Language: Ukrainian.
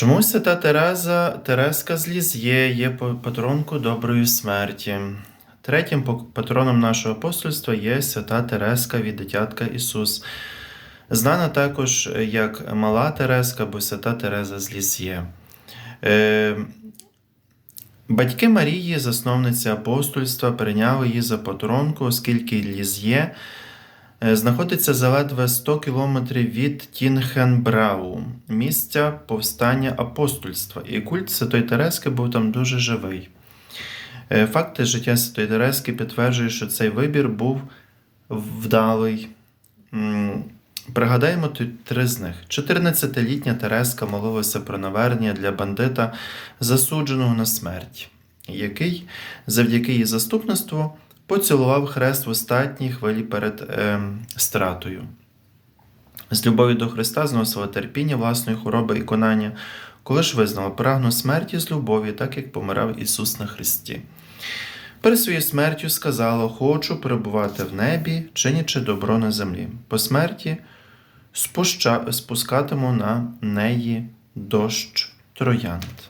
Чому свята Тереза, Тереска з Ліз'є є патронкою доброї смерті? Третім патроном нашого апостольства є свята Тереска від дитятка Ісус. Знана також як Мала Тереска або свята Тереза з Ліз'є. Е, Батьки Марії, засновниця апостольства, прийняли її за патронку, оскільки Ліз'є е, знаходиться за ледве 100 кілометрів від Тінхенбрау, місця повстання апостольства. І культ Святої Терески був там дуже живий. Е, Факти життя Святої Терески підтверджують, що цей вибір був вдалий. Пригадаємо тут три з них. 14-літня Тереска молилася про навернення для бандита, засудженого на смерть, який завдяки її заступництву поцілував хрест в остатній хвилі перед ем, стратою. З любові до Христа зносила терпіння власної хвороби і конання, коли ж визнала прагну смерті з любові, так як помирав Ісус на Христі. Перед своєю смертю сказала: Хочу перебувати в небі, чинячи добро на землі. По смерті спуща, спускатиму на неї дощ троянд.